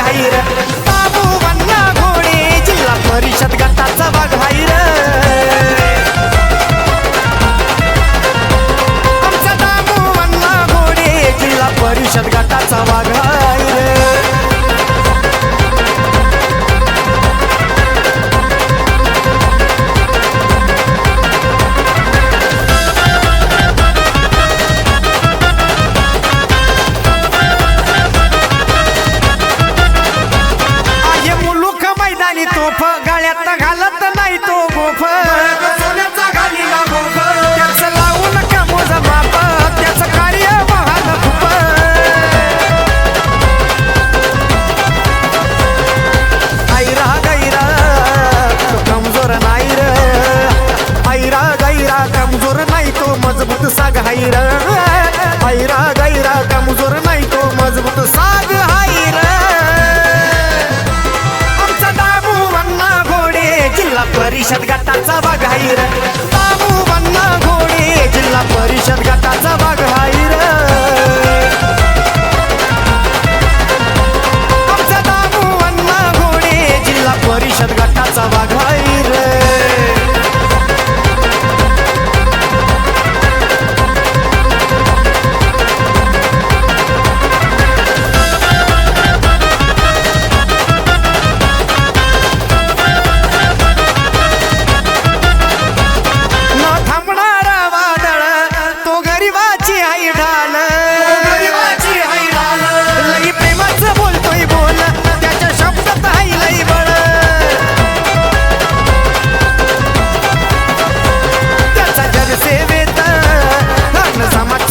Higher बाबू वन्ना घोडे जिल्हा परिषद गटाचा भाग मजबूत साग हाईर ऐरा गैरा कमजोर नाही तो मजबूत साग परिषद गटाचा भाग बाबू बन्ना घोडे जिल्हा परिषद गटाचा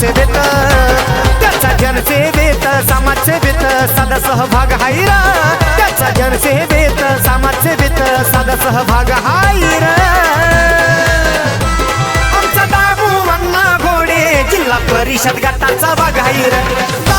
समाजसेवेत त्याचा जनसेवेत समाजसेवेत साधा सहभाग हायरा. त्याचा जनसेवेत समाजसेवेत साधा सहभाग हायरा. आमचा दाबू वन्ना घोडे जिल्हा परिषद गटाचा भाग हाईर